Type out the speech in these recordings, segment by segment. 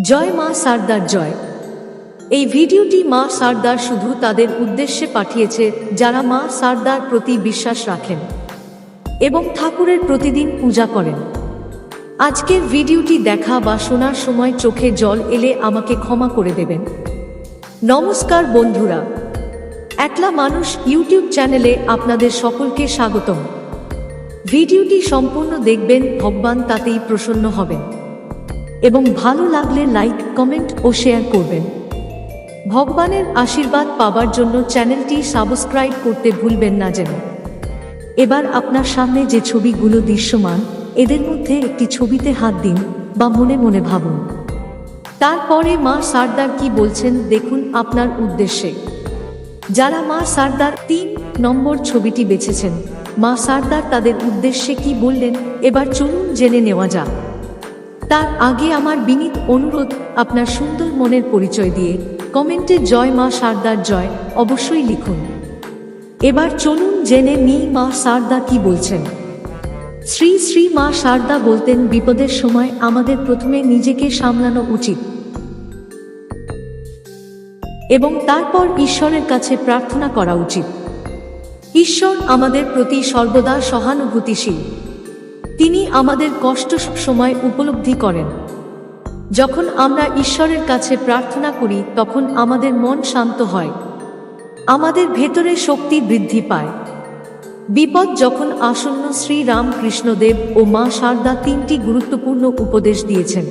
জয় মা সারদার জয়। এই ভিডিওটি মা সারদার শুধু তাদের উদ্দেশ্যে পাঠিয়েছে, যারা মা সারদার প্রতি বিশ্বাস রাখেন এবং ঠাকুরের প্রতিদিন পূজা করেন। আজকের ভিডিওটি দেখা বা শোনার সময় চোখে জল এলে আমাকে ক্ষমা করে দেবেন। নমস্কার বন্ধুরা। একলা মানুষ ইউটিউব চ্যানেলে আপনাদের সকলকে স্বাগতম। ভিডিওটি সম্পূর্ণ দেখবেন, ভগবান তাতেই প্রসন্ন হবেন। এবং ভালো লাগলে লাইক, কমেন্ট ও শেয়ার করবেন। ভগবানের আশীর্বাদ পাবার জন্য চ্যানেলটি সাবস্ক্রাইব করতে ভুলবেন না যেন। এবার আপনার সামনে যে ছবিগুলো দৃশ্যমান, এদের মধ্যে একটি ছবিতে হাত দিন বা মনে মনে ভাবুন। তারপরে মা সারদার কি বলছেন দেখুন আপনার উদ্দেশ্যে। যারা মা সারদার তিন নম্বর ছবিটি বেছেছেন, মা সারদার তাদের উদ্দেশ্যে কি বললেন, এবার চলুন জেনে নেওয়া যাক। তার আগে আমার বিনীত অনুরোধ আপনার সুন্দর মনের পরিচয় দিয়ে কমেন্টে জয় মা সারদার জয় অবশ্যই লিখুন। এবার চলুন জেনে নিই মা সারদা কি বলছেন। শ্রী শ্রী মা সারদা বলতেন, বিপদের সময় আমাদের প্রথমে নিজেকে সামলানো উচিত। এবং তারপর ঈশ্বরের কাছে প্রার্থনা করা উচিত। ঈশ্বর আমাদের প্রতি সর্বদা সহানুভূতিশীল। তিনি আমাদের কষ্ট সময় উপলব্ধি করেন। যখন আমরা ঈশ্বরের কাছে প্রার্থনা করি, তখন আমাদের মন শান্ত হয়। আমাদের ভেতরে শক্তি বৃদ্ধি পায়। বিপদ যখন আসন্ন শ্রী রামকৃষ্ণদেব ও মা সারদা তিনটি গুরুত্বপূর্ণ উপদেশ দিয়েছেন,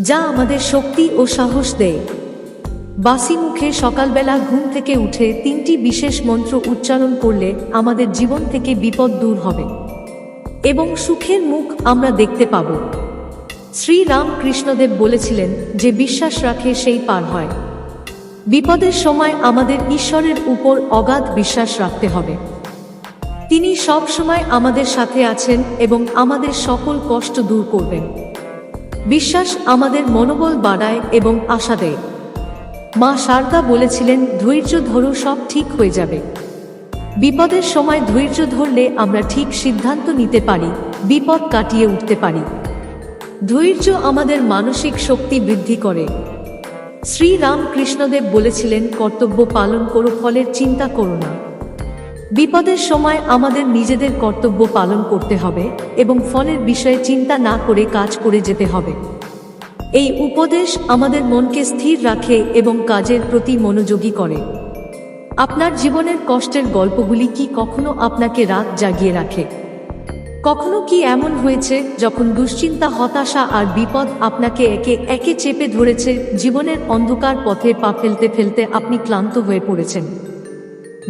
যা আমাদের শক্তি ও সাহস দেয়। বাসি মুখে সকালবেলা ঘুম থেকে উঠে তিনটি বিশেষ মন্ত্র উচ্চারণ করলে আমাদের জীবন থেকে বিপদ দূর হবে। এবং সুখের মুখ আমরা দেখতে পাব। শ্রী রামকৃষ্ণদেব বলেছিলেন যে বিশ্বাস রাখে সেই পার হয়। বিপদের সময় আমাদের ঈশ্বরের উপর অগাধ বিশ্বাস রাখতে হবে। তিনি সব সময় আমাদের সাথে আছেন এবং আমাদের সকল কষ্ট দূর করবেন। বিশ্বাস আমাদের মনোবল বাড়ায় এবং আশা দেয়। মা শারদা বলেছিলেন, ধৈর্য ধরো, সব ঠিক হয়ে যাবে। বিপদের সময় ধৈর্য ধরলে আমরা ঠিক সিদ্ধান্ত নিতে পারি, বিপদ কাটিয়ে উঠতে পারি। ধৈর্য আমাদের মানসিক শক্তি বৃদ্ধি করে। শ্রী রামকৃষ্ণদেব বলেছিলেন, কর্তব্য পালন করো, ফলের চিন্তা করো না। বিপদের সময় আমাদের নিজেদের কর্তব্য পালন করতে হবে এবং ফলের বিষয়ে চিন্তা না করে কাজ করে যেতে হবে। এই উপদেশ আমাদের মনকে স্থির রাখে এবং কাজের প্রতি মনোযোগী করে। আপনার জীবনের কষ্টের গল্পগুলি কি কখনো আপনাকে রাত জাগিয়ে রাখে? কখনো কি এমন হয়েছে যখন দুশ্চিন্তা, হতাশা আর বিপদ আপনাকে একে একে চেপে ধরেছে, জীবনের অন্ধকার পথে পা ফেলতে ফেলতে আপনি ক্লান্ত হয়ে পড়েছেন?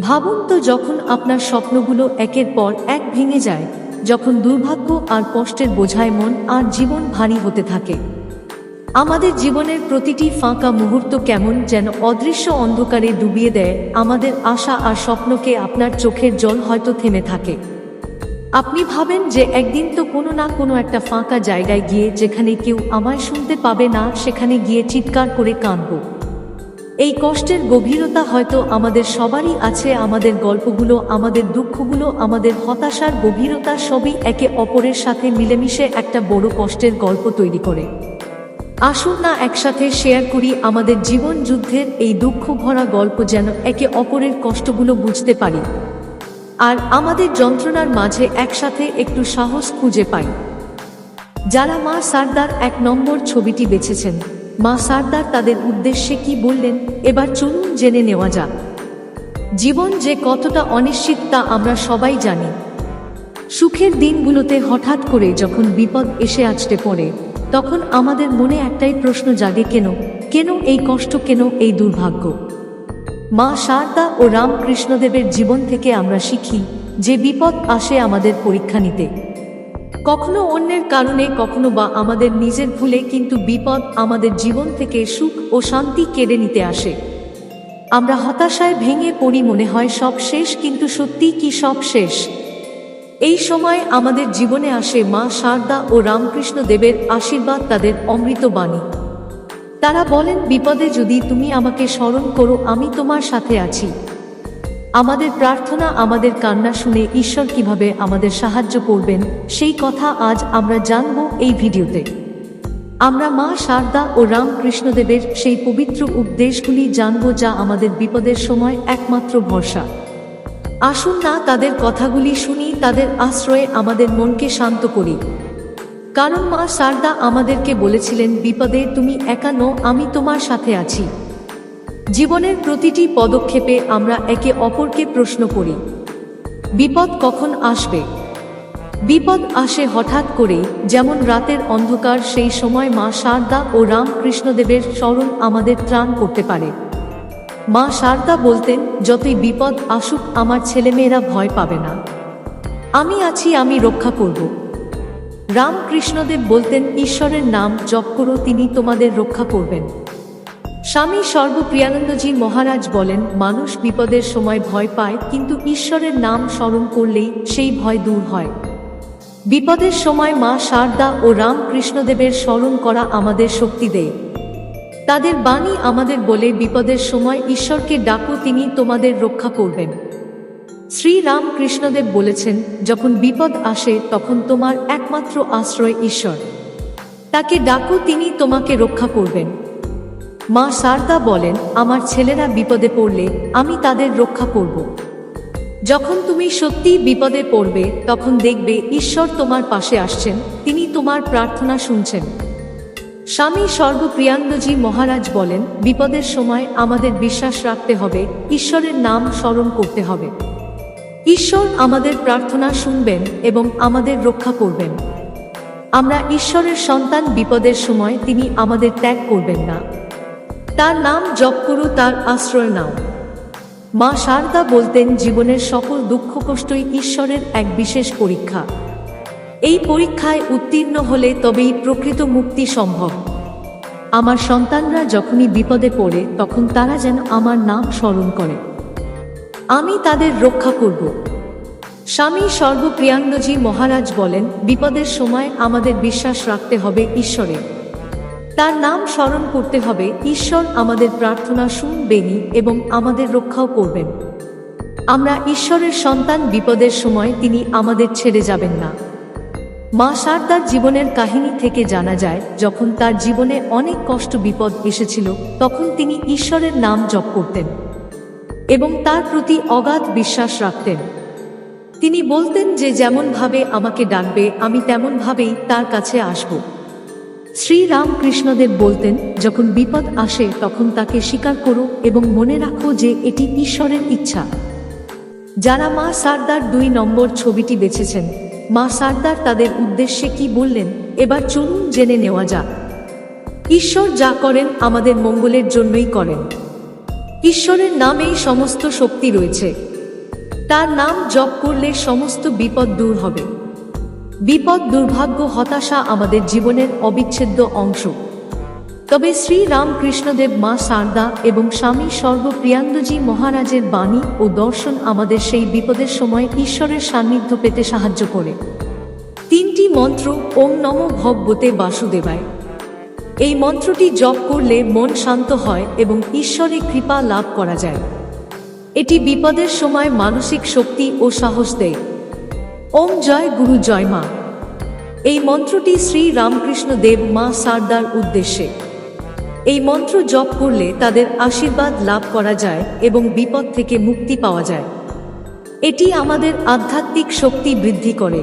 ভাবুন তো যখন আপনার স্বপ্নগুলো একের পর এক ভেঙে যায়, যখন দুর্ভাগ্য আর কষ্টের বোঝায় মন আর জীবন ভারী হতে থাকে। আমাদের জীবনের প্রতিটি ফাঁকা মুহূর্ত কেমন যেন অদৃশ্য অন্ধকারে ডুবিয়ে দেয়, আমাদের আশা আর স্বপ্নকে আপনার চোখের জল হয়তো থেমে থাকে। আপনি ভাবেন যে একদিন তো কোনো না কোনো একটা ফাঁকা জায়গায় গিয়ে যেখানে কেউ আমায় শুনতে পাবে না, সেখানে গিয়ে চিৎকার করে কাঁদব। এই কষ্টের গভীরতা হয়তো আমাদের সবারই আছে, আমাদের গল্পগুলো, আমাদের দুঃখগুলো, আমাদের হতাশার গভীরতা সবই একে অপরের সাথে মিলেমিশে একটা বড় কষ্টের গল্প তৈরি করে। আসুন না একসাথে শেয়ার করি আমাদের জীবন যুদ্ধের এই দুঃখ ভরা গল্প যেন একে অপরের কষ্টগুলো বুঝতে পারি। আর আমাদের যন্ত্রণার মাঝে একসাথে একটু সাহস খুঁজে পাই। যারা মা সারদার এক নম্বর ছবিটি বেছেছেন, মা সারদার তাদের উদ্দেশ্যে কি বললেন, এবার চলুন জেনে নেওয়া যাক। জীবন যে কতটা অনিশ্চিত তা আমরা সবাই জানি। সুখের দিনগুলোতে হঠাৎ করে যখন বিপদ এসে আছটে পড়ে তখন আমাদের মনে একটাই প্রশ্ন জাগে, কেন? কেন এই কষ্ট, কেন এই দুর্ভাগ্য? মা সারদা ও রামকৃষ্ণদেবের জীবন থেকে আমরা শিখি যে বিপদ আসে আমাদের পরীক্ষা নিতে। কখনো অন্যের কারণে, কখনো বা আমাদের নিজের ভুলে, কিন্তু বিপদ আমাদের জীবন থেকে সুখ ও শান্তি কেড়ে নিতে আসে। আমরা হতাশায় ভেঙে পড়ি মনে হয় সব শেষ, কিন্তু সত্যি কি সব শেষ? এই সময় আমাদের জীবনে আসে মা শারদা ও রামকৃষ্ণ দেবের আশীর্বাদ তাদের অমৃত বাণী। তারা বলেন, বিপদে যদি তুমি আমাকে স্মরণ করো, আমি তোমার সাথে আছি। আমাদের প্রার্থনা, আমাদের কান্না শুনে ঈশ্বর কীভাবে আমাদের সাহায্য করবেন, সেই কথা আজ আমরা জানব এই ভিডিওতে। আমরা মা শারদা ও রামকৃষ্ণদেবের সেই পবিত্র উপদেশগুলি জানব যা আমাদের বিপদের সময় একমাত্র ভরসা। আসুন না তাদের কথাগুলি শুনি, তাদের আশ্রয়ে আমাদের মনকে শান্ত করি। কারণ মা শারদা আমাদেরকে বলেছিলেন, বিপদে তুমি একা নো আমি তোমার সাথে আছি। জীবনের প্রতিটি পদক্ষেপে আমরা একে অপরকে প্রশ্ন করি, বিপদ কখন আসবে? বিপদ আসে হঠাৎ করে যেমন রাতের অন্ধকার, সেই সময় মা সারদা ও রামকৃষ্ণদেবের স্মরণ আমাদের ত্রাণ করতে পারে। মা শারদা বলতেন, যতই বিপদ আসুক, আমার ছেলেমেয়েরা ভয় পাবে না। আমি আছি, আমি রক্ষা করব। রামকৃষ্ণদেব বলতেন, ঈশ্বরের নাম জপ করো, তিনি তোমাদের রক্ষা করবেন। স্বামী সর্বপ্রিয়ানন্দজি মহারাজ বলেন, মানুষ বিপদের সময় ভয় পায়, কিন্তু ঈশ্বরের নাম স্মরণ করলেই সেই ভয় দূর হয়। বিপদের সময় মা শারদা ও রামকৃষ্ণদেবের স্মরণ করা আমাদের শক্তি দেয়। তাদের বাণী আমাদের বলে বিপদের সময় ঈশ্বরকে ডাকো, তিনি তোমাদের রক্ষা করবেন। শ্রী রামকৃষ্ণদেব বলেছেন, যখন বিপদ আসে, তখন তোমার একমাত্র আশ্রয় ঈশ্বর। তাকে ডাকো, তিনি তোমাকে রক্ষা করবেন। মা শারদা বলেন, আমার ছেলেরা বিপদে পড়লে আমি তাদের রক্ষা করব। যখন তুমি সত্যিই বিপদে পড়বে, তখন দেখবে ঈশ্বর তোমার পাশে আসছেন, তিনি তোমার প্রার্থনা শুনছেন। স্বামী সর্বপ্রিয়ান্দজি মহারাজ বলেন, বিপদের সময় আমাদের বিশ্বাস রাখতে হবে, ঈশ্বরের নাম স্মরণ করতে হবে। ঈশ্বর আমাদের প্রার্থনা শুনবেন এবং আমাদের রক্ষা করবেন। আমরা ঈশ্বরের সন্তান বিপদের সময় তিনি আমাদের ত্যাগ করবেন না। তার নাম জপ করু তার আশ্রয় নাও। মা শারদা বলতেন, জীবনের সকল দুঃখ কষ্টই ঈশ্বরের এক বিশেষ পরীক্ষা। এই পরীক্ষায় উত্তীর্ণ হলে তবেই প্রকৃত মুক্তি সম্ভব। আমার সন্তানরা যখনই বিপদে পড়ে, তখন তারা যেন আমার নাম স্মরণ করে। আমি তাদের রক্ষা করব। স্বামী সর্বপ্রিয়াঙ্গজি মহারাজ বলেন, বিপদের সময় আমাদের বিশ্বাস রাখতে হবে ঈশ্বরে তার নাম স্মরণ করতে হবে, ঈশ্বর আমাদের প্রার্থনা শুনবেনি এবং আমাদের রক্ষাও করবেন। আমরা ঈশ্বরের সন্তান বিপদের সময় তিনি আমাদের ছেড়ে যাবেন না। মা সারদার জীবনের কাহিনী থেকে জানা যায়, যখন তার জীবনে অনেক কষ্ট বিপদ এসেছিল, তখন তিনি ঈশ্বরের নাম জপ করতেন এবং তার প্রতি অগাধ বিশ্বাস রাখতেন। তিনি বলতেন যে যেমনভাবে আমাকে ডাকবে, আমি তেমনভাবেই তার কাছে আসব। শ্রী রামকৃষ্ণদেব বলতেন, যখন বিপদ আসে, তখন তাকে স্বীকার করো এবং মনে রাখো যে, এটি ঈশ্বরের ইচ্ছা। যারা মা সারদার দুই নম্বর ছবিটি বেছেছেন মা সারদার তাদের উদ্দেশ্যে কি বললেন, এবার চলুন জেনে নেওয়া যাক। ঈশ্বর যা করেন আমাদের মঙ্গলের জন্যই করেন। ঈশ্বরের নামেই সমস্ত শক্তি রয়েছে। তার নাম জপ করলে সমস্ত বিপদ দূর হবে। বিপদ দুর্ভাগ্য হতাশা আমাদের জীবনের অবিচ্ছেদ্য অংশ। তবে শ্রী রামকৃষ্ণদেব মা সারদা এবং স্বামী সর্বপ্রিয়ান্দজি মহারাজের বাণী ও দর্শন আমাদের সেই বিপদের সময় ঈশ্বরের সান্নিধ্য পেতে সাহায্য করে। তিনটি মন্ত্র ওম নম ভগবতে বাসুদেবায়। এই মন্ত্রটি জপ করলে মন শান্ত হয় এবং ঈশ্বরে কৃপা লাভ করা যায়। এটি বিপদের সময় মানসিক শক্তি ও সাহস দেয়। ওম জয় গুরু জয় মা। এই মন্ত্রটি শ্রী রামকৃষ্ণ দেব মা সারদার উদ্দেশ্যে। এই মন্ত্র জপ করলে তাদের আশীর্বাদ লাভ করা যায় এবং বিপদ থেকে মুক্তি পাওয়া যায়। এটি আমাদের আধ্যাত্মিক শক্তি বৃদ্ধি করে।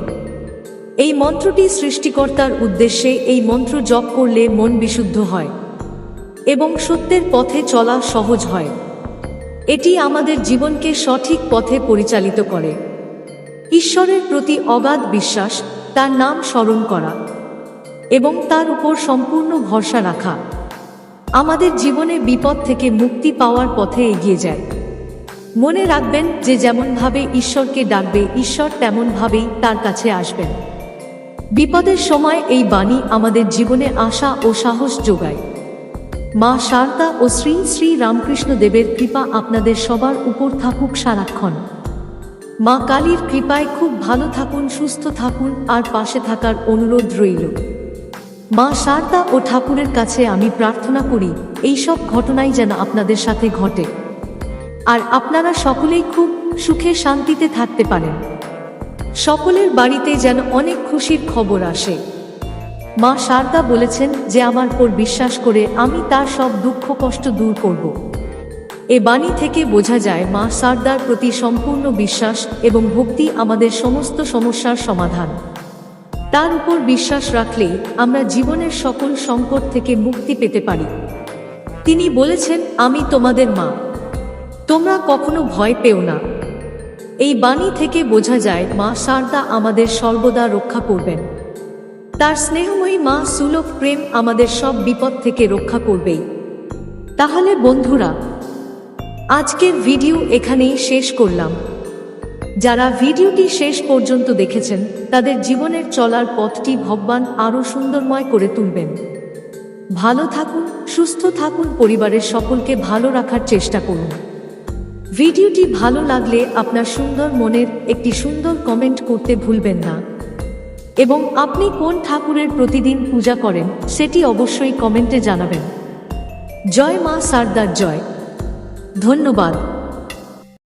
এই মন্ত্রটি সৃষ্টিকর্তার উদ্দেশ্যে এই মন্ত্র জপ করলে মন বিশুদ্ধ হয় এবং সত্যের পথে চলা সহজ হয়। এটি আমাদের জীবনকে সঠিক পথে পরিচালিত করে। ঈশ্বরের প্রতি অগাধ বিশ্বাস, তার নাম স্মরণ করা এবং তার উপর সম্পূর্ণ ভরসা রাখা। আমাদের জীবনে বিপদ থেকে মুক্তি পাওয়ার পথে এগিয়ে যায়। মনে রাখবেন যে যেমনভাবে ঈশ্বরকে ডাকবে, ঈশ্বর তেমনভাবেই তার কাছে আসবেন। বিপদের সময় এই বাণী আমাদের জীবনে আশা ও সাহস যোগায়। মা শারদা ও শ্রী শ্রী রামকৃষ্ণ দেবের কৃপা আপনাদের সবার উপর থাকুক সারাক্ষণ। মা কালীর কৃপায় খুব ভালো থাকুন, সুস্থ থাকুন, আর পাশে থাকার অনুরোধ রইল। মা শারদা ও ঠাকুরের কাছে আমি প্রার্থনা করি, এই সব ঘটনাই যেন আপনাদের সাথে ঘটে। আর আপনারা সকলেই খুব সুখে শান্তিতে থাকতে পারেন। সকলের বাড়িতে যেন অনেক খুশির খবর আসে। মা সারদা বলেছেন যে, আমার পর বিশ্বাস করে আমি তার সব দুঃখ কষ্ট দূর করব। এ বাণী থেকে বোঝা যায়, মা সারদার প্রতি সম্পূর্ণ বিশ্বাস এবং ভক্তি আমাদের সমস্ত সমস্যার সমাধান। তার উপর বিশ্বাস রাখলেই আমরা জীবনের সকল সংকট থেকে মুক্তি পেতে পারি। তিনি বলেছেন, আমি তোমাদের মা। তোমরা কখনো ভয় পেও না। এই বাণী থেকে বোঝা যায়, মা শারদা আমাদের সর্বদা রক্ষা করবেন। তার স্নেহময়ী মা সুলভ প্রেম আমাদের সব বিপদ থেকে রক্ষা করবেই। তাহলে বন্ধুরা, আজকের ভিডিও এখানেই শেষ করলাম। যারা ভিডিওটি শেষ পর্যন্ত দেখেছেন, তাদের জীবনের চলার পথটি ভগবান আরও সুন্দরময় করে তুলবেন। ভালো থাকুন, সুস্থ থাকুন পরিবারের সকলকে ভালো রাখার চেষ্টা করুন। ভিডিওটি ভালো লাগলে আপনার সুন্দর মনের একটি সুন্দর কমেন্ট করতে ভুলবেন না। এবং আপনি কোন ঠাকুরের প্রতিদিন পূজা করেন, সেটি অবশ্যই কমেন্টে জানাবেন। জয় মা সারদার জয়। ধন্যবাদ।